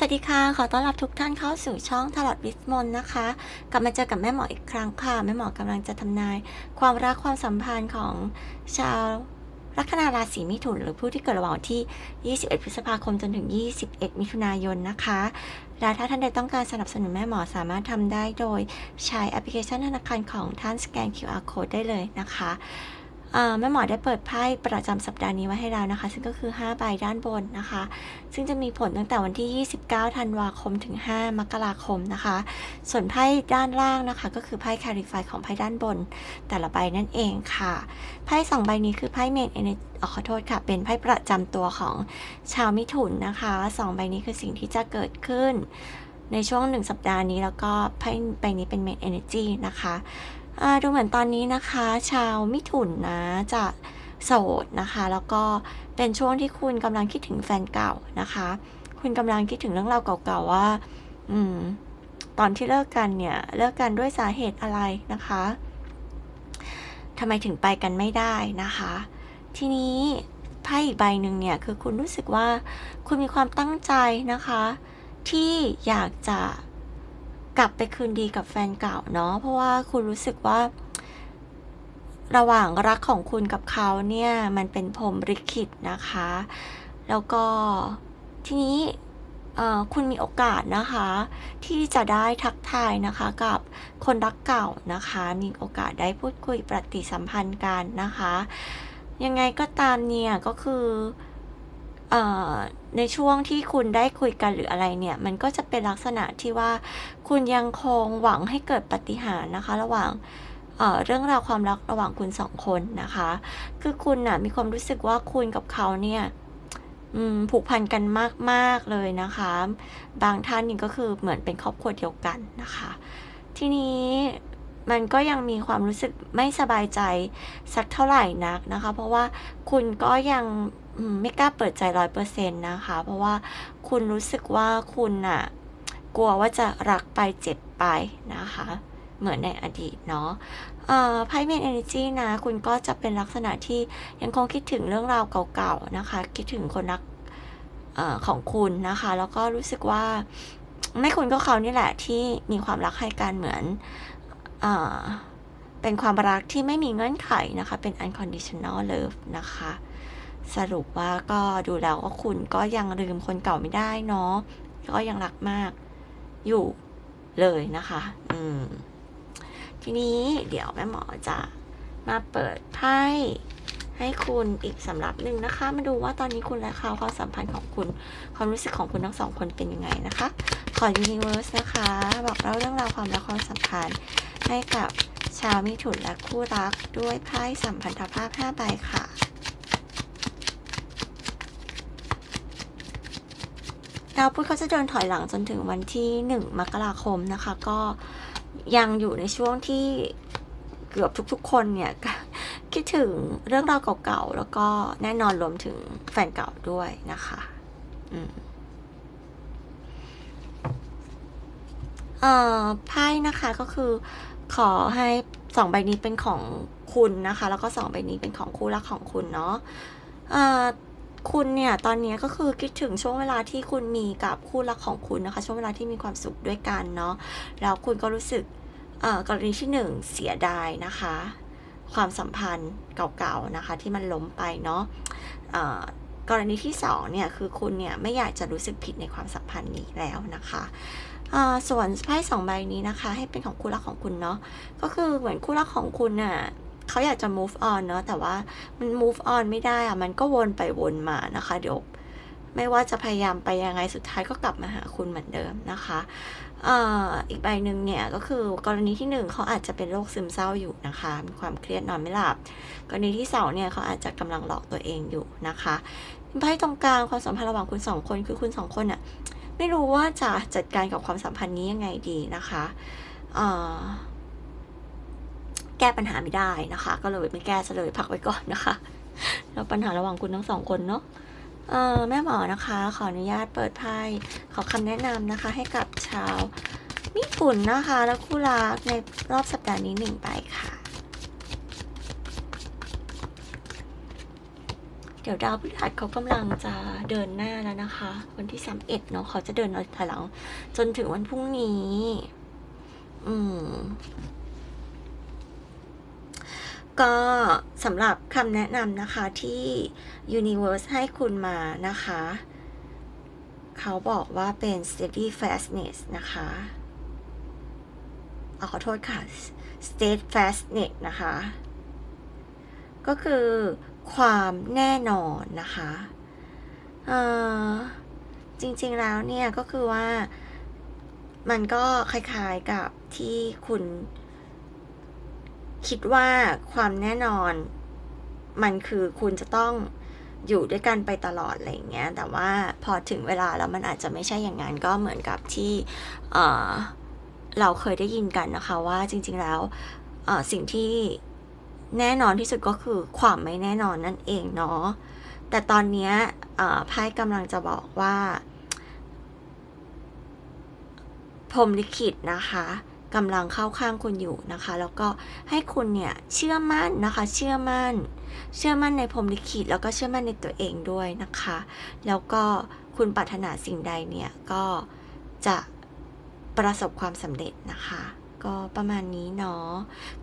สวัสดีค่ะ ขอต้อนรับทุกท่านเข้าสู่ช่องทลอดวิสมนนะคะ กลับมาเจอกับแม่หมออีกครั้งค่ะ แม่หมอกำลังจะทำนาย ความรักความสัมพันธ์ของชาวลัคนาราศีมิถุน หรือผู้ที่เกิดระหว่างที่ 21 พฤษภาคมจนถึง 21 มิถุนายนนะคะและถ้าท่านใดต้องการสนับสนุนแม่หมอสามารถทำได้โดยใช้แอปพลิเคชันธนาคารของท่านสแกน QR code ได้เลยนะคะ แม่หมอได้เปิดไพ่ประจำสัปดาห์นี้ไว้ให้แล้วนะคะ ซึ่งก็คือ 5 ใบด้านบนนะคะ ซึ่งจะมีผลตั้งแต่วันที่ 29 ธันวาคมถึง 5 มกราคมนะคะ ส่วนไพ่ด้านล่างนะคะ ก็คือไพ่คาริฟายของไพ่ด้านบน แต่ละใบนั่นเองค่ะ ไพ่สองใบนี้คือไพ่เมนเอเนขอโทษค่ะ เป็นไพ่ประจำตัวของชาวมิถุนนะคะสองใบนี้คือสิ่งที่จะเกิดขึ้นในช่วงหนึ่งสัปดาห์นี้แล้วก็ไพ่ใบนี้เป็นเมนเอเนจีนะคะ ดูเหมือนตอนนี้นะคะ ชาวมิถุนนะจะโสดนะคะ แล้วก็เป็นช่วงที่คุณกำลังคิดถึงแฟนเก่านะคะ คุณกำลังคิดถึงเรื่องราวเก่าๆว่า อืม ตอนที่เลิกกันเนี่ย เลิกกันด้วยสาเหตุอะไรนะคะทำไมถึงไปกันไม่ได้นะคะ ทีนี้ไพ่อีกใบหนึ่งเนี่ย คือคุณรู้สึกว่าคุณมีความตั้งใจนะคะ ที่อยากจะ กลับไปคืนดีกับแฟนเก่าเนาะเพราะว่าคุณรู้สึกว่า ระหว่างรักของคุณกับเขาเนี่ยมันเป็นพรมลิขิตนะคะ แล้วก็ทีนี้คุณมีโอกาสนะคะ ที่จะได้ทักทายนะคะกับคนรักเก่านะคะ มีโอกาสได้พูดคุยปฏิสัมพันธ์กันนะคะ ยังไงก็ตามเนี่ยก็คือ ในช่วงที่คุณได้คุยกันหรืออะไรเนี่ย มันก็จะเป็นลักษณะที่ว่าคุณยังคงหวังให้เกิดปฏิหารนะคะ ระหว่างเเรื่องราวความรักระหว่างคุณสองคนนะคะ คือคุณน่ะมีความรู้สึกว่าคุณกับเขาเนี่ยผูกพันกันมาก ๆ เลยนะคะ บางท่านนี่ก็คือเหมือนเป็นครอบครัวเดียวกันนะคะ ทีนี้ มันก็ยังมีความรู้สึกไม่สบายใจสักเท่าไหร่นักนะคะ เพราะว่าคุณก็ยังไม่กล้าเปิดใจร้อยเปอร์เซ็นต์นะคะ เพราะว่าคุณรู้สึกว่าคุณน่ะกลัวว่าจะรักไปเจ็บไปนะคะ เหมือนในอดีตเนาะอ่อไพ่เมนเอเนจีนะ คุณก็จะเป็นลักษณะที่ยังคงคิดถึงเรื่องราวเก่าๆนะคะ คิดถึงคนรักอของคุณนะคะ แล้วก็รู้สึกว่าไม่คุณก็เขานี่แหละที่มีความรักให้กันเหมือน เออเป็นความรักที่ไม่มีเงื่อนไขนะคะ เป็น unconditional love นะคะ สรุปว่าก็ดูแล้วก็คุณก็ยังลืมคนเก่าไม่ได้เนาะ ก็ยังรักมากอยู่เลยนะคะ อืม ทีนี้เดี๋ยวแม่หมอจะมาเปิดไพ่ให้คุณอีกสำหรับหนึ่งนะคะ มาดูว่าตอนนี้คุณและเขาความสัมพันธ์ของคุณ ความรู้สึกของคุณทั้งสองคนเป็นยังไงนะคะ ขอ Universe นะคะ บอกเล่าเรื่องราวความรักความสัมพันธ์ ให้กับชาวมิถุนและคู่รักด้วยไพ่สัมพันธภาพ 5 ใบค่ะ ดาวพุธเขาจะเดินถอยหลังจนถึงวันที่ 1 มกราคมนะคะ ก็ยังอยู่ในช่วงที่เกือบทุกๆ คนเนี่ย คิดถึงเรื่องราวเก่าๆ แล้วก็แน่นอนรวมถึงแฟนเก่าด้วยนะคะ อืม เอ่อไพ่นะคะก็คือขอให้สองใบนี้เป็นของคุณนะคะ แล้วก็สองใบนี้เป็นของคู่รักของคุณเนาะเอ่อคุณเนี่ยตอนนี้ก็คือคิดถึงช่วงเวลาที่คุณมีกับคู่รักของคุณนะคะ ช่วงเวลาที่มีความสุขด้วยกันเนาะแล้วคุณก็รู้สึกกรณีที่หนึ่งเสียดายนะคะ ความสัมพันธ์เก่าๆนะคะ ที่มันล้มไปเนาะเอ่อกรณีที่สองเนี่ยคือคุณเนี่ยไม่อยากจะรู้สึกผิดในความสัมพันธ์นี้แล้วนะคะ ส่วนไพ่สองใบนี้นะคะ ให้เป็นของคู่รักของคุณเนาะก็คือเหมือนคู่รักของคุณน่ะเขาอยากจะ move on เนาะแต่ว่ามัน move on ไม่ได้อะมันก็วนไปวนมานะคะ เดี๋ยวไม่ว่าจะพยายามไปยังไงสุดท้ายก็กลับมาหาคุณเหมือนเดิมนะคะอีกใบหนึ่งเนี่ยก็คือกรณีที่หนึ่งเขาอาจจะเป็นโรคซึมเศร้าอยู่นะคะมีความเครียดนอนไม่หลับ กรณีที่สองเนี่ยเขาอาจจะกำลังหลอกตัวเองอยู่นะคะไพ่ตรงกลางความสัมพันธ์ระหว่างคุณสองคนคือคุณสองคนน่ะ ไม่รู้ว่าจะจัดการกับความสัมพันธ์นี้ยังไงดีนะคะแก้ปัญหาไม่ได้นะคะ ก็เลยไม่แก้ซะเลยพักไว้ก่อนนะคะแล้วปัญหาระหว่างคุณทั้งสองคนเนาะเออแม่หมอนะคะ ขออนุญาตเปิดไพ่ขอคำแนะนำนะคะ ให้กับชาวมิถุนนะคะ และคู่รักในรอบสัปดาห์นี้หนึ่งใบค่ะ เดี๋ยวดาวพฤหัสเขากำลังจะเดินหน้าแล้วนะคะ วันที่สามเอ็ดเนาะเขาจะเดินถอยหลังจนถึงวันพรุ่งนี้ อืม ก็สำหรับคำแนะนำนะคะที่ Universe ให้คุณมานะคะ เขาบอกว่าเป็น steady fastness นะคะอขอโทษค่ะ steadfastness นะคะ ก็คือความแน่นอนนะคะเอ่อจริงๆแล้วเนี่ยก็คือว่ามันก็คล้ายๆกับที่คุณ คิดว่าความแน่นอน มันคือคุณจะต้องอยู่ด้วยกันไปตลอดอะไรอย่างเงี้ยแต่ว่าพอถึงเวลาแล้วมันอาจจะไม่ใช่อย่างนั้นก็เหมือนกับที่เอ่อเราเคยได้ยินกันนะคะว่าจริง ๆแล้วเอ่อสิ่งที่ แน่นอนที่สุดก็คือความไม่แน่นอนนั่นเองเนาะแต่ตอนนี้ไพ่กำลังจะบอกว่าพรมลิขิตนะคะกำลังเข้าข้างคุณอยู่นะคะ แล้วก็ให้คุณเนี่ยเชื่อมั่นนะคะ เชื่อมั่น เชื่อมั่นในพรมลิขิตแล้วก็เชื่อมั่นในตัวเองด้วยนะคะ แล้วก็คุณปรารถนาสิ่งใดเนี่ยก็จะประสบความสำเร็จนะคะ ก็ประมาณนี้เนาะ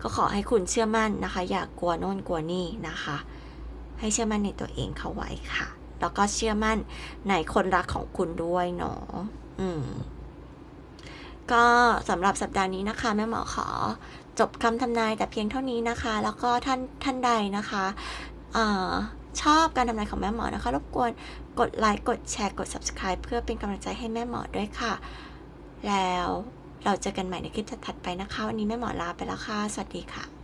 ก็ขอให้คุณเชื่อมั่นนะคะ อย่ากกลัวโน่นกลัวนี่นะคะ ให้เชื่อมั่นในตัวเองเข้าไว้ค่ะ แล้วก็เชื่อมั่นในคนรักของคุณด้วยเนาะอืมก็สำหรับสัปดาห์นี้นะคะ แม่หมอขอจบคำทำนายแต่เพียงเท่านี้นะคะ แล้วก็ท่านท่านใดนะคะอชอบการทำนายของแม่หมอนะคะ รบกวนกดไลค์กดแชร์กด subscribe เพื่อเป็นกำลังใจให้แม่หมอด้วยค่ะ แล้ว เราเจอกันใหม่ในคลิปถัดๆไปนะคะ วันนี้แม่หมอลาไปแล้วค่ะ สวัสดีค่ะ